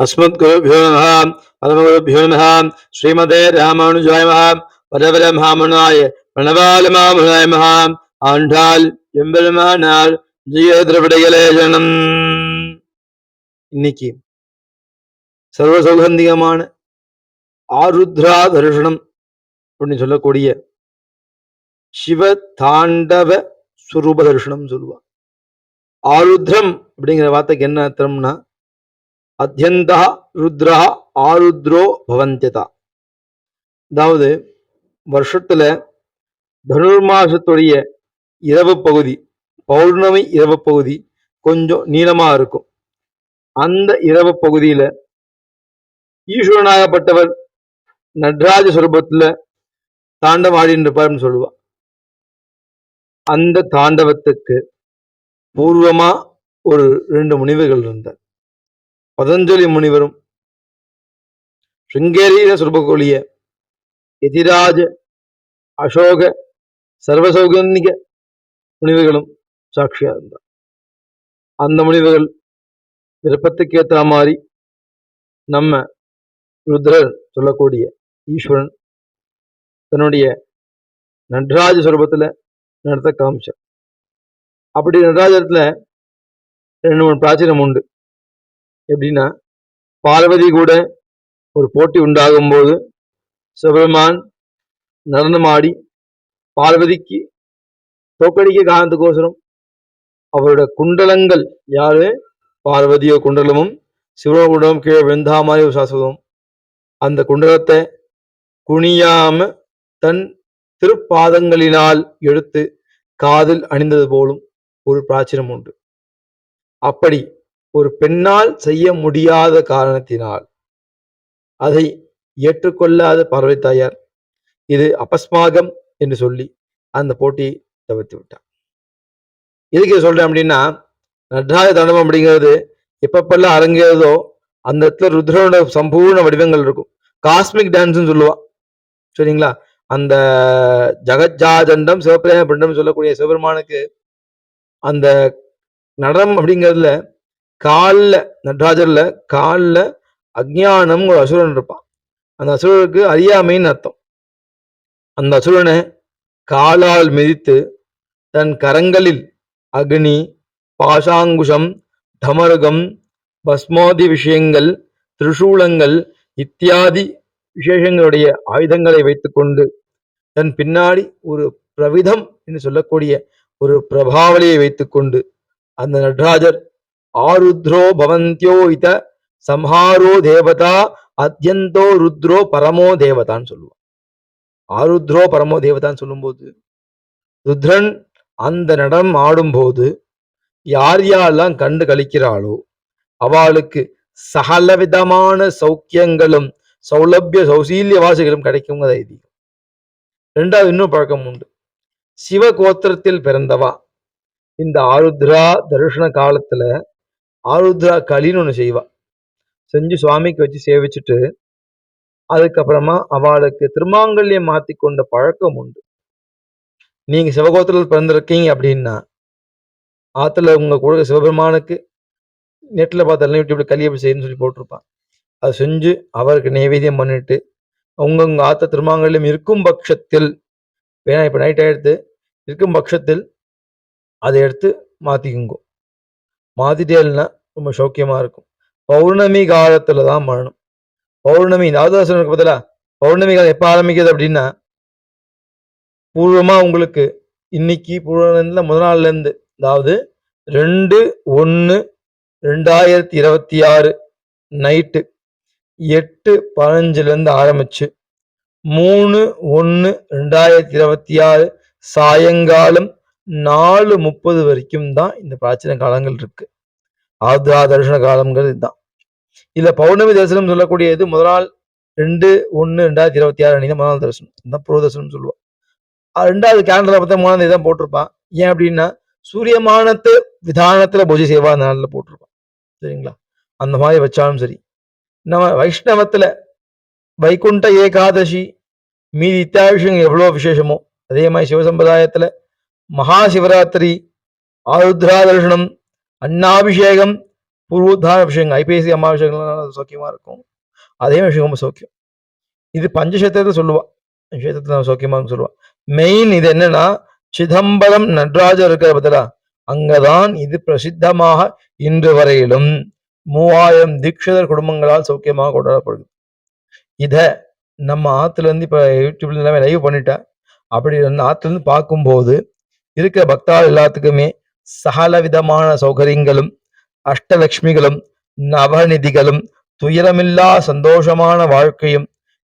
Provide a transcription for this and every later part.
अस्मद्गुरुभ्यो नमः परमगुरुभ्यो नमः श्रीमते रामानुजाय नमः வரவர மாமனாய பிரணவால மாமனாய மகா ஆண்டாள் எம்பெருமானார் ஜெய திரவிடகலேசனம் இன்னைக்கு சர்வ சௌகந்திகமான ஆருத்ரா தரிசனம் அப்படின்னு சொல்லக்கூடிய சிவ தாண்டவ சுரூப தரிசனம் சொல்லுவா ஆருத்ரம் அப்படிங்கிற வார்த்தைக்கு என்ன அர்த்தம்னா அத்தியந்தா ருத்ரா ஆருத்ரோ பவந்தியதா. அதாவது வருஷத்துல தனுர்மாசத்துடைய இரவு பகுதி பௌர்ணமி இரவு பகுதி கொஞ்சம் நீளமா இருக்கும். அந்த இரவு பகுதியில ஈஸ்வரனாகப்பட்டவர் நடராஜ சுரூபத்துல தாண்டம் ஆடின்னு சொல்லுவா. அந்த தாண்டவத்துக்கு பூர்வமா ஒரு ரெண்டு முனிவர்கள் இருந்தார். பதஞ்சலி முனிவரும் ശൃംഗേരീര സുർബകുളിയെ യതിരാജ് അശോക സർവസൗകന്യക മുനിവുകളും സാക്ഷിയാകുന്ന അന്ന മുനിവുകൾ വിരുപ്പത്തേക്കേത്ത மாதிரி நம்ம ருத்ரன் சொல்லக்கூடிய ஈஸ்வரன் தன்னுடைய நடராஜ சுரூபத்தில் நடத்த காமிச்சார். அப்படி நடராஜத்தில் ரெண்டு மூணு பிராச்சீனம் உண்டு. எப்படின்னா பார்வதி கூட ஒரு போட்டி உண்டாகும் போது சிவபெருமான் நடனமாடி பார்வதிக்கு தோக்கடிக்க காரணத்துக்கோசரம் அவரோட குண்டலங்கள் யாரு? பார்வதியோ குண்டலமும் சிவனோ குண்டலம் கீழே விழுந்தா மாதிரி ஒரு சாஸ்வதம். அந்த குண்டலத்தை குனியாம தன் திருப்பாதங்களினால் எடுத்து காதில் அணிந்தது போலும் ஒரு பிராச்சீனம் உண்டு. அப்படி ஒரு பெண்ணால் செய்ய முடியாத காரணத்தினால் அதை ஏற்றுக்கொள்ளாத பார்வை தாயார் இது அபஸ்மாகம் என்று சொல்லி அந்த போட்டியை தவிர்த்து விட்டார். எதுக்கு சொல்றேன் அப்படின்னா நடராஜ தண்டனம் அப்படிங்கிறது எப்பப்பெல்லாம் அரங்கேறதோ அந்த இடத்துல ருத்ரனோட சம்பூர்ண வடிவங்கள் இருக்கும். காஸ்மிக் டான்ஸ்னு சொல்லுவான் சரிங்களா? அந்த ஜகஜாஜண்டம் சிவபிரேம பிண்டம் சொல்லக்கூடிய சிவபெருமானுக்கு அந்த நடனம் அப்படிங்கிறதுல காலில் நடராஜர்ல காலில் அஜ்ஞானம் ஒரு அசுரன் இருப்பான். அந்த அசுரனுக்கு அறியாமைன்னு அர்த்தம். அந்த அசுரனை காலால் மிதித்து தன் கரங்களில் அக்னி பாஷாங்குஷம் தமருகம் பஸ்மோதி விஷயங்கள் திரிசூலங்கள் இத்தியாதி விசேஷங்களுடைய ஆயுதங்களை வைத்துக்கொண்டு தன் பின்னாடி ஒரு பிரவிதம் என்று சொல்லக்கூடிய ஒரு பிரபாவலியை வைத்துக்கொண்டு அந்த நடராஜர் ஆருத்ரோ பவந்தியோ இத சம்ஹாரோ தேவதா அத்தியந்தோ ருத்ரோ பரமோ தேவதான்னு சொல்லுவான். ஆருத்ரோ பரமோ தேவதான்னு சொல்லும்போது ருத்ரன் அந்த நடனம் ஆடும்போது யார் யாரெல்லாம் கண்டு கழிக்கிறாளோ அவளுக்கு சகல விதமான சௌக்கியங்களும் சௌலபிய சௌசீல்ய வாசிகளும் கிடைக்குங்க ஐதீகம். ரெண்டாவது இன்னும் பழக்கம் உண்டு. சிவ கோத்திரத்தில் பிறந்தவா. இந்த ஆருத்ரா தரிசன காலத்துல ஆருத்ரா களின்னு ஒன்று செய்வா. செஞ்சு சுவாமிக்கு வச்சு சேவிச்சுட்டு அதுக்கப்புறமா அவளுக்கு திருமாங்கல்யம் மாத்தி கொண்ட பழக்கம் உண்டு. நீங்க சிவகோத்திரத்தில் பிறந்திருக்கீங்க அப்படின்னா ஆத்துல உங்க கூட சிவபெருமானுக்கு நெட்ல பார்த்தாலும் யூடியூப்ல இப்படி எப்படி செய்யணும்னு சொல்லி போட்டிருப்பான். அதை செஞ்சு அவருக்கு நைவேத்தியம் பண்ணிட்டு உங்கவுங்க ஆத்த திருமாங்கல்யம் இருக்கும் பட்சத்தில் வேணா இப்போ நைட் ஆயிடுத்து இருக்கும் பட்சத்தில் அதை எடுத்து மாத்திக்குங்கோ. மாத்திட்டேன்னா ரொம்ப சௌக்கியமாக இருக்கும். பௌர்ணமி காலத்தில் தான் பண்ணணும் பௌர்ணமி நவதாசனுக்கு பதிலாக பௌர்ணமி காலம் எப்போ ஆரம்பிக்குது அப்படின்னா பூர்வமாக உங்களுக்கு இன்னைக்கு பூர்வத்துல முதல் நாள்லேருந்து அதாவது ரெண்டு ஒன்று ரெண்டாயிரத்தி இருபத்தி ஆறு நைட்டு எட்டு பதினஞ்சுலேருந்து ஆரம்பிச்சு மூணு ஒன்று ரெண்டாயிரத்தி இருபத்தி ஆறு சாயங்காலம் நாலு முப்பது வரைக்கும் தான் இந்த பிராச்சீன காலங்கள் இருக்கு. ஆதா தரிசன காலங்கள் இதுதான். இதுல பௌர்ணமி தரிசனம் சொல்லக்கூடியது முதல் நாள் ரெண்டு ஒன்று ரெண்டாயிரத்தி இருபத்தி ஆறு அன்னைக்கு முதல் நாள் தரிசனம். இதுதான் பூர்வ தரிசனம் சொல்லுவோம் ரெண்டாவது கேலண்டர்ல பார்த்தா மூணாம் தேதி தான் போட்டிருப்பான். ஏன் அப்படின்னா சூரியமானத்து விதானத்துல பூஜை செய்வா அந்த நாளில் போட்டிருப்பான். சரிங்களா? அந்த மாதிரி வச்சாலும் சரி. நம்ம வைஷ்ணவத்துல வைகுண்ட ஏகாதசி மீதி இத்தியாதி விஷயங்கள் எவ்வளோ விசேஷமோ அதே மாதிரி சிவசம்பிரதாயத்துல மகா சிவராத்திரி ஆருத்ரா அன்னாபிஷேகம் பூர்வோத்தான அபிஷேகம் ஐபிஎஸ்சி அம்மாபிஷேகம்லாம் சௌக்கியமாக இருக்கும். அதே விஷயம் ரொம்ப சௌக்கியம். இது பஞ்சசேத்திரத்தை சொல்லுவா. கஷேத்திரத்தை சௌக்கியமாக சொல்லுவாள் மெயின் இது என்னன்னா சிதம்பரம் நடராஜர் இருக்கிற பதிலா அங்கதான் இது பிரசித்தமாக இன்று வரையிலும் மூவாயிரம் தீட்சிதர் குடும்பங்களால் சௌக்கியமாக கொண்டாடப்படுது. இத நம்ம ஆத்துல இருந்து இப்ப யூடியூப்ல எல்லாமே லைவ் பண்ணிட்டேன் அப்படி அந்த ஆத்துல இருந்து பார்க்கும்போது இருக்கிற பக்தால் எல்லாத்துக்குமே சகல விதமான சௌகரியங்களும் அஷ்டலக்ஷ்மிகளும் நவநிதிகளும் துயரமில்லா சந்தோஷமான வாழ்க்கையும்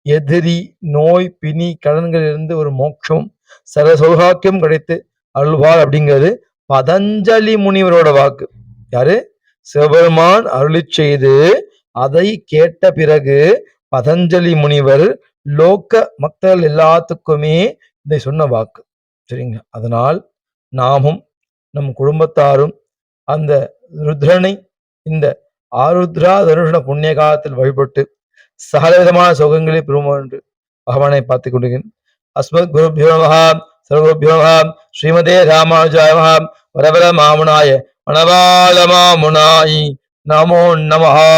எதிரி நோய் பிணி கடன்களிலிருந்து ஒரு மோட்சமும் சர சௌகாக்கியம் கிடைத்து அருள்வார் அப்படிங்கிறது பதஞ்சலி முனிவரோட வாக்கு. யாரு? சிவபெருமான் அருளிச் செய்து அதை கேட்ட பிறகு பதஞ்சலி முனிவர் லோக்க மக்கள் எல்லாத்துக்குமே இதை சொன்ன வாக்கு. சரிங்க அதனால் நாமும் நம் குடும்பத்தாரும் அந்த ருத்ரனை இந்த ஆருத்ரா தனுஷன புண்ணிய காலத்தில் வழிபட்டு சகலவிதமான சுகங்களை பெறுவோம் என்று பகவானை பார்த்துக் கொள்கிறேன். அஸ்மத் குருபியோ நமஹ ஸ்ரீமதே ராமானுஜாய வரவர மாமுனாய மணவாள மாமுனாயி நமோ நமஹா.